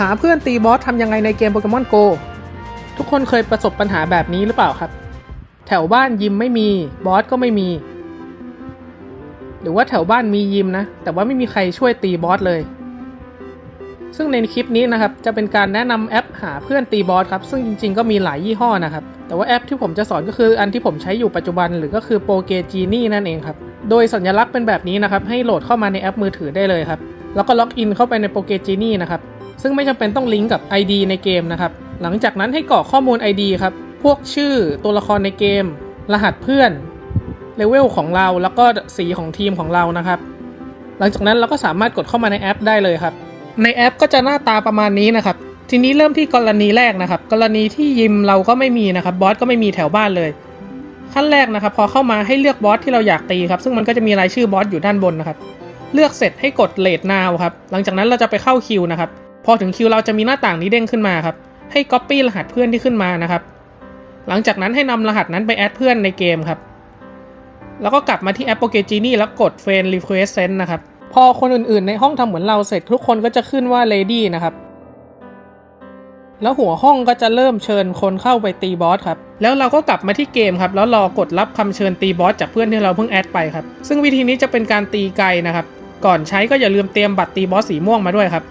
หาเพื่อนตีบอสทำยังไงในเกมโปเกมอนโกทุกคนเคยประสบปัญหาแบบนี้หรือเปล่าครับ แถวบ้านยิมไม่มีบอสก็ไม่มี หรือว่าแถวบ้านมียิมนะ แต่ว่าไม่มีใครช่วยตีบอสเลย ซึ่งในคลิปนี้นะครับ จะเป็นการแนะนำแอปหาเพื่อนตีบอสครับ ซึ่งจริงๆก็มีหลายยี่ห้อนะครับ แต่ว่าแอปที่ผมจะสอนก็คืออันที่ผมใช้อยู่ปัจจุบันหรือก็คือโปเกจีนี่นั่นเองครับ โดยสัญลักษณ์เป็นแบบนี้นะครับ ให้โหลดเข้ามาในแอปมือถือได้เลยครับ แล้วก็ล็อกอินเข้าไปในโปเกจีนี่นะครับ ซึ่งไม่จำเป็นต้องลิงก์กับ ID ในเกมนะครับ หลังจากนั้นให้กรอกข้อมูล ID ครับ พวกชื่อตัวละครในเกม รหัสเพื่อนเลเวลของเราแล้วก็สีของทีมของเรานะครับ หลังจากนั้นเราก็สามารถกดเข้ามาในแอปได้เลยครับ ในแอปก็จะหน้าตาประมาณนี้นะครับ ทีนี้เริ่มที่กรณีแรกนะครับ กรณีที่ยิมเราก็ไม่มีนะครับบอสก็ไม่มีแถวบ้านเลย ขั้นแรกนะครับ พอเข้ามาให้เลือกบอสที่เราอยากตีครับซึ่งมันก็จะมีรายชื่อบอสอยู่ด้านบนนะครับ เลือกเสร็จให้กดเลดนาวครับหลังจากนั้นเราจะไปเข้าคิวนะครับ พอถึงคิวเราจะมีหน้าต่างนี้เด้งขึ้นมาครับ ให้ Copy รหัสเพื่อนที่ขึ้นมานะครับ หลังจากนั้นให้นำรหัสนั้นไปแอดเพื่อนในเกมครับ แล้วก็กลับมาที่แอปโปเกจีนี่แล้วกด Friend Request Send นะครับ พอคนอื่นๆ ในห้องทำเหมือนเราเสร็จทุกคนก็จะขึ้นว่า Lady นะครับ แล้วหัวห้องก็จะเริ่มเชิญคนเข้าไปตีบอสครับ แล้วเราก็กลับมาที่เกมครับ แล้วรอกดรับคำเชิญตีบอสจากเพื่อนที่เราเพิ่งแอดไปครับ ซึ่งวิธีนี้จะเป็นการตีไกลนะครับ ก่อนใช้ก็อย่าลืมเตรียมบัตรตีบอสสีม่วงมาด้วยครับ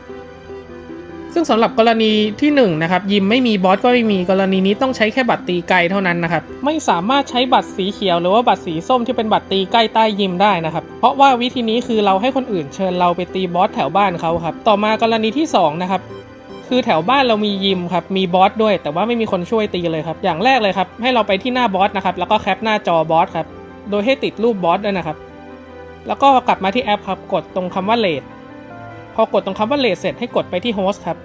ซึ่งสำหรับกรณีที่1นงนะครับยิมไม่มีบอสก็ไม่มีกรณีนี้ต้องใช้แค่บัตรตีไกลเท่านั้นนะครับไม่สามารถใช้บัตรสีเขียวหรือว่าบัตรสีส้มที่เป็นบัตรตีใกล้ใต้ยิมได้นะครับเพราะว่าวิธีนี้คือเราให้คนอื่นเชิญเราไปตีบอสแถวบ้านเขาครับต่อมากรณีที่สองนะครับคือแถวบ้านเรามียิมครับ มีบอสด้วย แต่ว่าไม่มีคนช่วยตีเลยครับ อย่างแรกเลยครับ ให้เราไปที่หน้าบอสนะครับ แล้วก็แคปหน้าจอบอสครับ โดยให้ติดรูปบอสด้วยนะครับ แล้วก็กลับมาที่แอปครับ กดตรงคำว่าเลด พอกดตรงคำว่าเลดเสร็จให้กดไปที่โฮสต์ครับ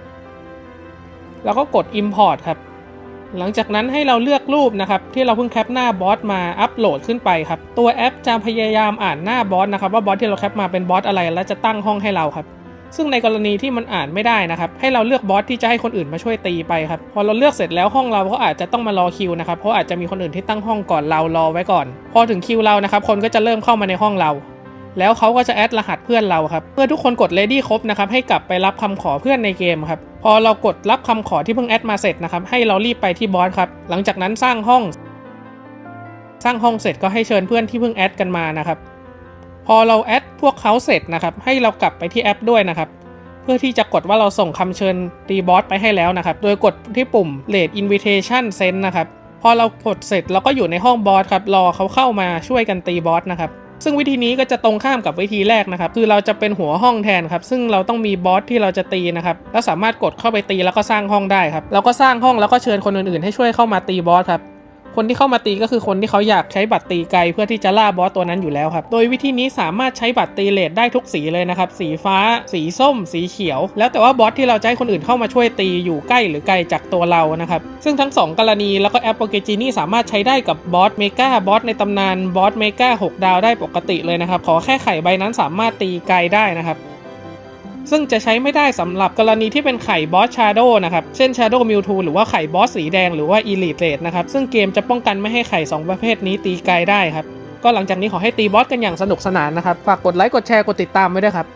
แล้วก็กด Import ครับ หลังจากนั้นให้เราเลือกรูปนะครับ ที่เราเพิ่งแคปหน้าบอสมาอัปโหลดขึ้นไปครับ ตัวแอปจะพยายามอ่านหน้าบอสนะครับ ว่าบอสที่เราแคปมาเป็นบอสอะไร และจะตั้งห้องให้เราครับ ซึ่งในกรณีที่มันอ่านไม่ได้นะครับ ให้เราเลือกบอสที่จะให้คนอื่นมาช่วยตีไปครับ พอเราเลือกเสร็จแล้วห้องเราก็อาจจะต้องมารอคิวนะครับ เพราะอาจจะมีคนอื่นที่ตั้งห้องก่อนเรารอไว้ก่อน พอถึงคิวเรานะครับ คนก็จะเริ่มเข้ามาในห้องเรา แล้วเขาก็จะแอดรหัสเพื่อนเราครับเมื่อทุกคนกด ready ครบนะครับให้กลับไปรับคำขอเพื่อนในเกมครับพอเรากดรับคำขอที่เพิ่งแอดมาเสร็จนะครับให้เรารีบไปที่บอสครับหลังจากนั้นสร้างห้อง สร้างห้องเสร็จก็ให้เชิญเพื่อนที่เพิ่งแอดกันมานะครับพอเราแอดพวกเขาเสร็จนะครับให้เรากลับไปที่แอปด้วยนะครับเพื่อที่จะกดว่าเราส่งคำเชิญตีบอสไปให้แล้วนะครับ โดยกดที่ปุ่ม Late Invitation Send นะครับ พอเรากดเสร็จเราก็อยู่ในห้องบอสครับ รอเขาเข้ามาช่วยกันตีบอสนะครับ ซึ่งวิธีนี้ก็จะตรงข้ามกับวิธีแรกนะครับ คือเราจะเป็นหัวห้องแทนครับ ซึ่งเราต้องมีบอสที่เราจะตีนะครับ แล้วสามารถกดเข้าไปตีแล้วก็สร้างห้องได้ครับ แล้วก็สร้างห้องแล้วก็เชิญคนอื่นๆ ให้ช่วยเข้ามาตีบอสครับ คนที่เข้ามาตีก็คือคนที่เขาอยากใช้บัตรตีไกลเพื่อที่จะล่าบอสตัวนั้นอยู่แล้วครับ โดยวิธีนี้สามารถใช้บัตรตีเลดได้ทุกสีเลยนะครับ สีฟ้า สีส้ม สีเขียว แล้วแต่ว่าบอสที่เราจะให้คนอื่นเข้ามาช่วยตีอยู่ใกล้หรือไกลจากตัวเรานะครับ ซึ่งทั้ง 2 กรณีแล้วก็แอปโปเกจินี่สามารถใช้ได้กับบอสเมกาบอสในตำนานบอสเมกา6ดาวได้ปกติเลยนะครับ ขอแค่ไข่ใบนั้นสามารถตีไกลได้นะครับ ซึ่งจะใช้ไม่ได้สำหรับกรณีที่เป็นไข่บอสชาโดนะครับ เช่นชาโดมิวทูหรือว่าไข่บอสสีแดงหรือว่าอีลิทเรดนะครับ ซึ่งเกมจะป้องกันไม่ให้ไข่ 2 ประเภทนี้ตีไกลได้ครับ ก็หลังจากนี้ขอให้ตีบอสกันอย่างสนุกสนานนะครับ ฝากกดไลค์กดแชร์กดติดตามไว้ด้วยครับ